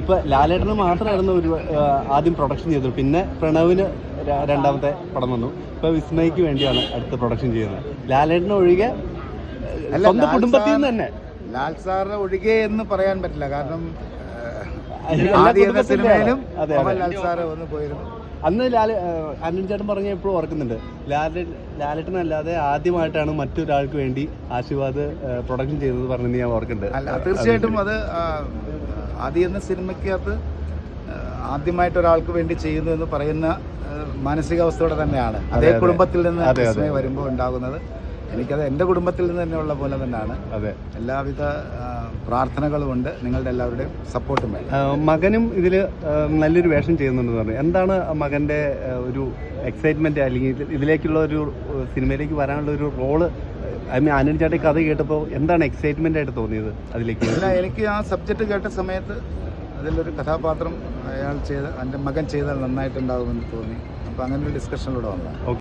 ഇപ്പൊ ലാലേട്ടന് മാത്രമായിരുന്നു ഒരു ആദ്യം പ്രൊഡക്ഷൻ ചെയ്തത്. പിന്നെ പ്രണവിന് രണ്ടാമത്തെ പടം വന്നു. ഇപ്പൊ വിസ്മയ്ക്ക് വേണ്ടിയാണ് അടുത്ത പ്രൊഡക്ഷൻ ചെയ്യുന്നത്. ലാലേട്ടന് ഒഴികെ സ്വന്തം കുടുംബത്തിൽ നിന്ന് തന്നെ. ലാൽ സാറിന് ഒഴികെ എന്ന് പറയാൻ പറ്റില്ല. കാരണം സിനിമയിലും. ലാൽ സാറ് വന്ന് പോയിരുന്നു. അന്ന് ലാൽ അനിൽ ചേട്ടൻ പറഞ്ഞ എപ്പോഴും ഓർക്കുന്നുണ്ട്. ലാലേ ലാലേട്ടനല്ലാതെ ആദ്യമായിട്ടാണ് മറ്റൊരാൾക്ക് വേണ്ടി ആശീർവാദ് പ്രൊഡക്ഷൻ ചെയ്തത് പറഞ്ഞത് ഞാൻ ഓർക്കുന്നുണ്ട്. തീർച്ചയായിട്ടും അത് ആദ്യ എന്ന സിനിമയ്ക്കകത്ത് ആദ്യമായിട്ട് ഒരാൾക്ക് വേണ്ടി ചെയ്യുന്നു എന്ന് പറയുന്ന മാനസികാവസ്ഥയോടെ തന്നെയാണ്. അതേ കുടുംബത്തിൽ നിന്ന്. വരുമ്പോൾ ഉണ്ടാകുന്നത്. എനിക്കത് എന്റെ കുടുംബത്തിൽ നിന്ന് തന്നെയുള്ള പോലെ തന്നെയാണ്. അതെ. എല്ലാവിധ പ്രാർത്ഥനകളും ഉണ്ട്. നിങ്ങളുടെ എല്ലാവരുടെയും സപ്പോർട്ടും വേണം. മകനും ഇതിൽ നല്ലൊരു വേഷം ചെയ്യുന്നുണ്ടെന്ന് പറഞ്ഞു. എന്താണ് മകന്റെ ഒരു എക്സൈറ്റ്മെന്റ് അല്ലെങ്കിൽ ഇതിലേക്കുള്ള ഒരു സിനിമയിലേക്ക് വരാനുള്ള ഒരു റോൾ ഐ മീൻ ആനന്ദ ചേട്ടൻ കഥ കേട്ടപ്പോൾ എന്താണ് എക്സൈറ്റ്മെന്റ് ആയിട്ട് തോന്നിയത് അതിലേക്ക്? അല്ല എനിക്ക് ആ സബ്ജക്റ്റ് കേട്ട സമയത്ത് അതിലൊരു കഥാപാത്രം അയാൾ ചെയ്ത എന്റെ മകൻ ചെയ്താൽ നന്നായിട്ടുണ്ടാകുമെന്ന് തോന്നി. അപ്പോൾ അങ്ങനെ ഒരു ഡിസ്കഷനിലൂടെ വന്നതാണ്